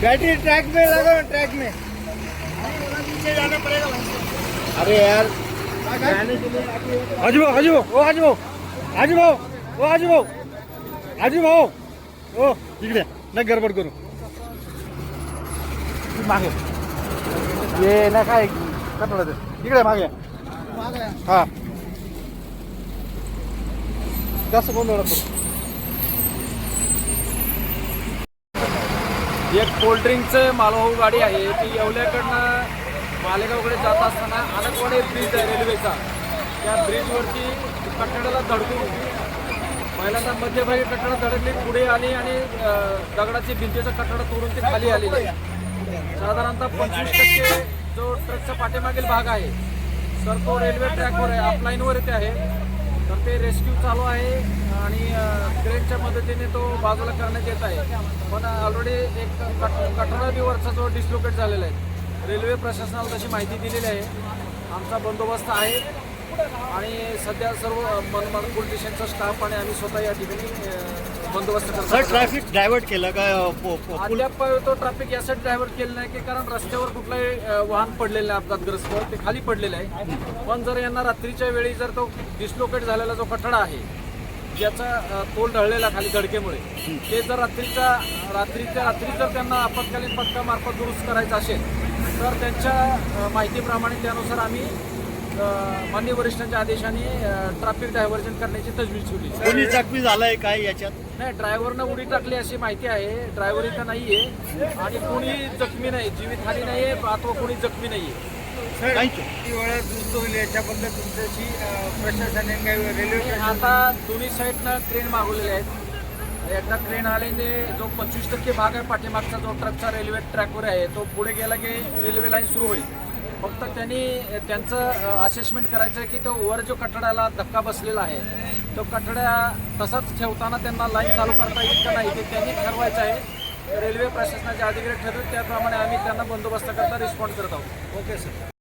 Battery track में लगाओ track में। अरे यार आजू भाऊ आजू भाऊ ओ आजू भाऊ आजू भाऊ ओ आजू भाऊ आजू भाऊ ओ इकडे नाही गडबड करू। मागे। ये ना काय कटोळा इकडे मागे। हा। ಜಾಸ್ತಿ ಗೊಂದಲ एक कोल्ड कोल्ड्रिंकचं मालवाहू गाडी आहे. ती येवल्याकडनं मालेगावकडे जात असताना आलकवाडे ब्रिज आहे रेल्वेचा त्या ब्रिजवरती कठड्याला धडकून महिलांना मध्यभागी कठडा धडकली. पुढे आली आणि दगडाची भिंतीचा कठडा तोडून ती खाली आली साधारणतः पंचवीस टक्के जो ट्रकचा पाठीमागील भाग आहे सर तो रेल्वे ट्रॅकवर आहे. ऑफलाईनवर येथे आहे. तर ते रेस्क्यू चालू आहे आणि क्रेनच्या मदतीने तो बाजूला करण्यात येत आहे. पण ऑलरेडी एक कट कठडा जो डिस्लोकेट झालेला आहे. रेल्वे प्रशासनाला तशी माहिती दिलेली आहे. आमचा बंदोबस्त आहे. आणि सध्या सर्व मनमाड स्टेशनचा स्टाफ आणि आम्ही स्वतः या ठिकाणी बंदोबस्त सर करतो ट्रॅफिक डायव्हर्ट केलं काय पो- पो- अद्याप तो ट्रॅफिक यासाठी ड्रायव्हर केलं नाही की कारण रस्त्यावर कुठलंही अ, वाहन पडलेलं नाही अपघातग्रस्त. ते खाली पडलेलं आहे. पण जर यांना रात्रीच्या वेळी जर तो डिस्लोकेट झालेला जो कठडा आहे ज्याचा अ, तोल ढळलेला खाली धडकेमुळे ते जर रात्रीच्या रात्रीच्या रात्री जर त्यांना आपत्कालीन पथकामार्फत दुरुस्त करायचं असेल तर त्यांच्या अ, माहितीप्रमाणे त्यानुसार आम्ही अ, माननीय वरिष्ठांच्या आदेशाने ट्रॅफिक डायव्हर्जन करण्याची तजवीज ठेवली कोणी जखमी झालंय काय याच्यात? नाही ड्रायव्हरनं उडी टाकली अशी माहिती आहे. ड्रायव्हर इथं नाहीये आणि कोणी जखमी नाही जीवितहानी नाहीये अथवा कोणी जखमी नाहीये. थँक्यू किती वेळा दुरुस्त होईल याच्याबद्दल तुमच्याशी अं, प्रशासनाने काही रेल्वे आता दोन्ही साईडनं ट्रेन मागवलेल्या आहेत. एकदा ट्रेन आल्याने जो पंचवीस टक्के भाग आहे पाठीमागचा जो ट्रकचा रेल्वे ट्रॅकवर आहे तो पुढे गेला की रेल्वे लाईन सुरू होईल. फक्त त्यांनी त्यांचं असेसमेंट करायचं आहे की तो वर जो कठड्याला धक्का बसलेला आहे तो कठड्या तसाच ठेवताना त्यांना लाईन चालू करता येईल का नाही ते त्यांनी ठरवायचं आहे. रेल्वे प्रशासनाचे अधिकारी ठरवून त्याप्रमाणे आम्ही त्यांना बंदोबस्त करता रिस्पॉन्ड करत आहोत. Okay sir